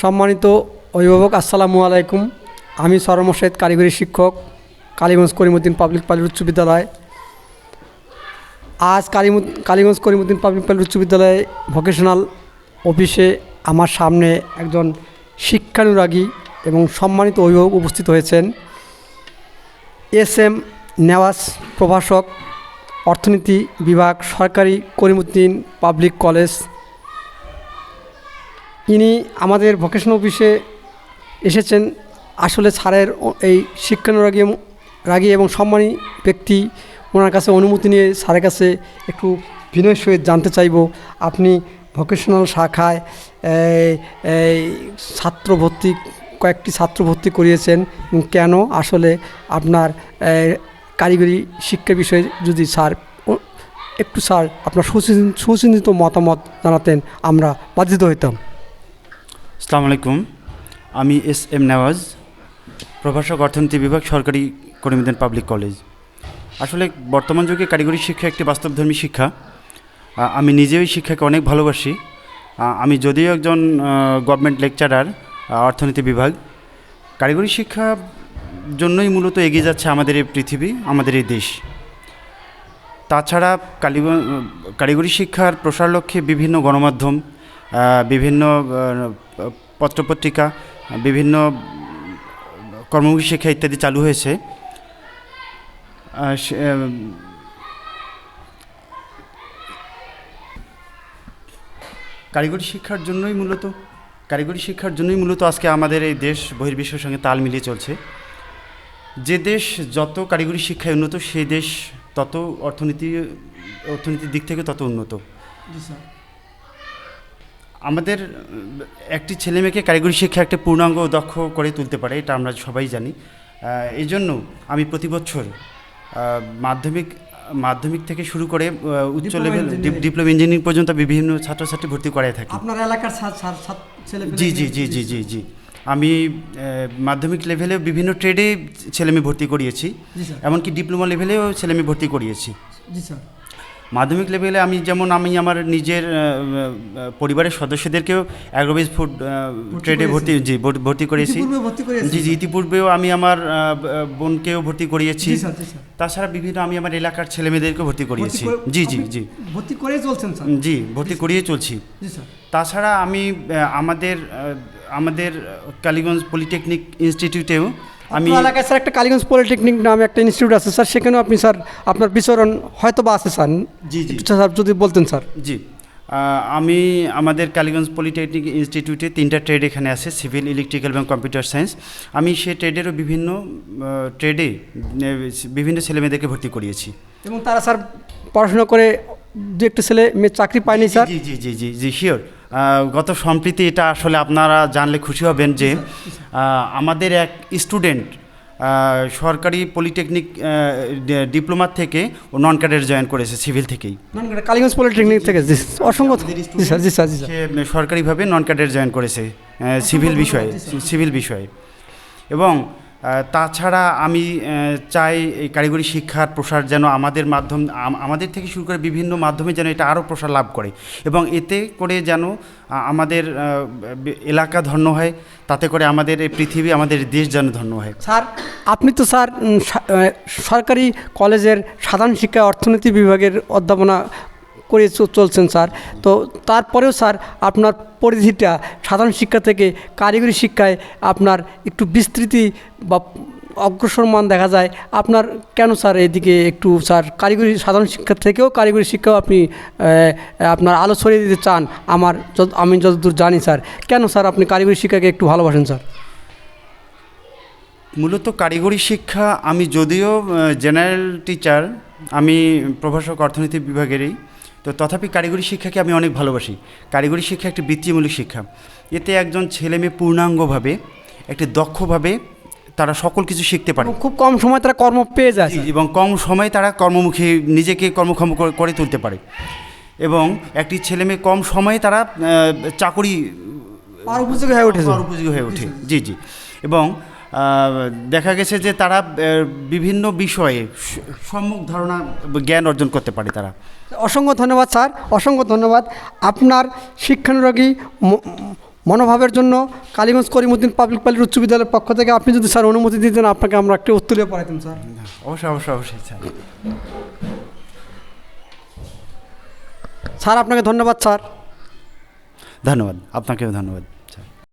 সম্মানিত অভিভাবক, আসসালামু আলাইকুম। আমি সরমশেদ কারিগরি শিক্ষক কালীগঞ্জ করিমুদ্দিন পাবলিক পালিত উচ্চ বিদ্যালয়। আজ কালিমু কালীগঞ্জ করিমুদ্দিন পাবলিক পালিত উচ্চ বিদ্যালয়ে ভোকেশনাল অফিসে আমার সামনে একজন শিক্ষানুরাগী এবং সম্মানিত অভিভাবক উপস্থিত হয়েছেন। এস এম নেওয়াজ প্রভাষক, অর্থনীতি বিভাগ, সরকারি করিমুদ্দিন পাবলিক কলেজ ইনি আমাদের ভোকেশনাল অফিসে এসেছেন। আসলে স্যারের এই শিক্ষানুরাগী রাগী এবং সম্মানী ব্যক্তি ওনার কাছে অনুমতি নিয়ে স্যারের কাছে একটু বিনয়ের সহিত জানতে চাইব। আপনি ভোকেশনাল শাখায় ছাত্র ভর্তি, কয়েকটি ছাত্র ভর্তি করিয়েছেন। কেন? আসলে আপনার কারিগরি শিক্ষা বিষয়ে যদি স্যার একটু স্যার আপনার সুচিন- সুচিন্তিত মতামত জানাতেন, আমরা বাধিত হইতাম। আসসালামু আলাইকুম। আমি এস এম নেওয়াজ, প্রভাষক অর্থনীতি বিভাগ, সরকারি করিমুদ্দিন পাবলিক কলেজ আসলে বর্তমান যুগে কারিগরি শিক্ষা একটি বাস্তবধর্মী শিক্ষা। আমি নিজেও এই শিক্ষাকে অনেক ভালোবাসি। আমি যদিও একজন গভর্নমেন্ট লেকচারার অর্থনীতি বিভাগ। কারিগরি শিক্ষা জন্যই মূলত এগিয়ে যাচ্ছে আমাদের এই পৃথিবী, আমাদের এই দেশ। তাছাড়া কারিগরি শিক্ষার প্রসার লক্ষ্যে বিভিন্ন গণমাধ্যম বিভিন্ন পত্রপত্রিকা, বিভিন্ন কর্মমুখী শিক্ষা ইত্যাদি চালু হয়েছে। কারিগরি শিক্ষার জন্যই মূলত, কারিগরি শিক্ষার জন্যই মূলত আজকে আমাদের এই দেশ বহির্বিশ্বের সঙ্গে তাল মিলিয়ে চলছে। যে দেশ যত কারিগরি শিক্ষায় উন্নত সেই দেশ তত অর্থনীতি, অর্থনীতির দিক থেকে তত উন্নত। আমাদের একটি ছেলে মেয়েকে কারিগরি শিক্ষা একটা পূর্ণাঙ্গ দক্ষ করে তুলতে পারে এটা আমরা সবাই জানি। এই জন্য আমি প্রতি বছর মাধ্যমিক মাধ্যমিক থেকে শুরু করে উচ্চ লেভেল ডিপ্লোমা ইঞ্জিনিয়ারিং পর্যন্ত বিভিন্ন ছাত্রছাত্রী ভর্তি করাই থাকি। আপনার এলাকার জি জি জি জি জি জি। আমি মাধ্যমিক লেভেলে বিভিন্ন ট্রেডে ছেলেমেয়ে ভর্তি করিয়েছি। এমনকি ডিপ্লোমা লেভেলেও ছেলেমেয়ে ভর্তি করিয়েছি। জি স্যার। মাধ্যমিক লেভেলে আমি যেমন আমি আমার নিজের পরিবারের সদস্যদেরকেও অ্যাগ্রোবেজ ফুড ট্রেডে ভর্তি জি ভর্তি- করেছি করিয়েছেন? জি জি ইতিপূর্বেও আমি আমার বোনকেও ভর্তি করিয়েছি। তাছাড়া বিভিন্ন আমি আমার এলাকার ছেলেমেয়েদেরকেও ভর্তি করিয়েছি। জি জি জি। ভর্তি করেই চলছেন জি ভর্তি করিয়ে চলছি। তাছাড়া আমি আমাদের আমাদের কালীগঞ্জ পলিটেকনিক ইনস্টিটিউটেও আমি এলাকায় স্যার একটা কালীগঞ্জ পলিটেকনিক নামে একটা ইনস্টিটিউট আছে। স্যার সেখানেও আপনি স্যার আপনার বিচরণ হয়তো বা আছে স্যার। জি জি। স্যার যদি বলতেন স্যার। জি। আমি আমাদের কালীগঞ্জ পলিটেকনিক ইনস্টিটিউটে তিনটা ট্রেড এখানে আছে সিভিল ইলেকট্রিক্যাল এবং কম্পিউটার সায়েন্স। আমি সেই ট্রেডেরও বিভিন্ন ট্রেডে বিভিন্ন ছেলেমেয়েদেরকে ভর্তি করিয়েছি। এবং তারা স্যার পড়াশোনা করে দু একটা ছেলে মেয়ে চাকরি পায়নি স্যার? জি জি জি জি জি শিওর গত সম্প্রীতি এটা আসলে আপনারা জানলে খুশি হবেন যে আমাদের এক স্টুডেন্ট সরকারি পলিটেকনিক ডিপ্লোমা থেকে ও নন ক্যাডেট জয়েন করেছে সিভিল থেকেই। কালীগঞ্জ পলিটেকনিক থেকে। অসংখ্য সরকারিভাবে নন ক্যাডেট জয়েন করেছে সিভিল বিষয়ে সিভিল বিষয়ে। এবং তাছাড়া আমি চাই এই কারিগরি শিক্ষার প্রসার যেন আমাদের মাধ্যম আমাদের থেকে শুরু করে বিভিন্ন মাধ্যমে যেন এটা আরও প্রসার লাভ করে। এবং এতে করে যেন আমাদের এলাকা ধন্য হয়, তাতে করে আমাদের এই পৃথিবী, আমাদের দেশ যেন ধন্য হয়। স্যার, আপনি তো স্যার সরকারি কলেজের সাধারণ শিক্ষা অর্থনীতি বিভাগের অধ্যাপনা করে চলছেন, স্যার। তো তারপরেও, স্যার, আপনার পরিধিটা সাধারণ শিক্ষা থেকে কারিগরি শিক্ষায় আপনার একটু বিস্তৃতি বা অগ্রসরমান দেখা যায়। আপনার কেন, স্যার, এদিকে একটু, স্যার, কারিগরি সাধারণ শিক্ষা থেকেও কারিগরি শিক্ষাও আপনি আপনার আলো ছড়িয়ে দিতে চান? আমার আমি যতদূর জানি, স্যার। কেন, স্যার, আপনি কারিগরি শিক্ষাকে একটু ভালোবাসেন, স্যার? মূলত কারিগরি শিক্ষা আমি যদিও জেনারেল টিচার, আমি প্রভাষক অর্থনীতি বিভাগেরই। তো তথাপি কারিগরি শিক্ষাকে আমি অনেক ভালোবাসি। কারিগরি শিক্ষা একটি বৃত্তিমূলক শিক্ষা। এতে একজন ছেলে মেয়ে পূর্ণাঙ্গভাবে একটি দক্ষভাবে তারা সকল কিছু শিখতে পারে। খুব কম সময় তারা কর্ম পেয়ে যায় এবং কম সময়ে তারা কর্মমুখী নিজেকে কর্মক্ষম করে- তুলতে পারে। এবং একটি ছেলে মেয়ে কম সময়ে তারা চাকরি উপযোগী হয়ে পাওয়ার উপযোগী হয়ে ওঠে। জি জি। এবং দেখা গেছে যে তারা বিভিন্ন বিষয়ে সম্যক ধারণা জ্ঞান অর্জন করতে পারে তারা। অসংখ্য ধন্যবাদ স্যার। অসংখ্য ধন্যবাদ। আপনার শিক্ষানুরাগী মনোভাবের জন্য কালীগঞ্জ করিমুদ্দিন পাবলিক পালির উচ্চ বিদ্যালয়ের পক্ষ থেকে আপনি যদি স্যার অনুমতি দিতেন আপনাকে আমরা একটি উত্তরীয় পড়াইতাম স্যার। অবশ্যই অবশ্যই অবশ্যই স্যার। স্যার আপনাকে ধন্যবাদ স্যার। ধন্যবাদ আপনাকেও ধন্যবাদ।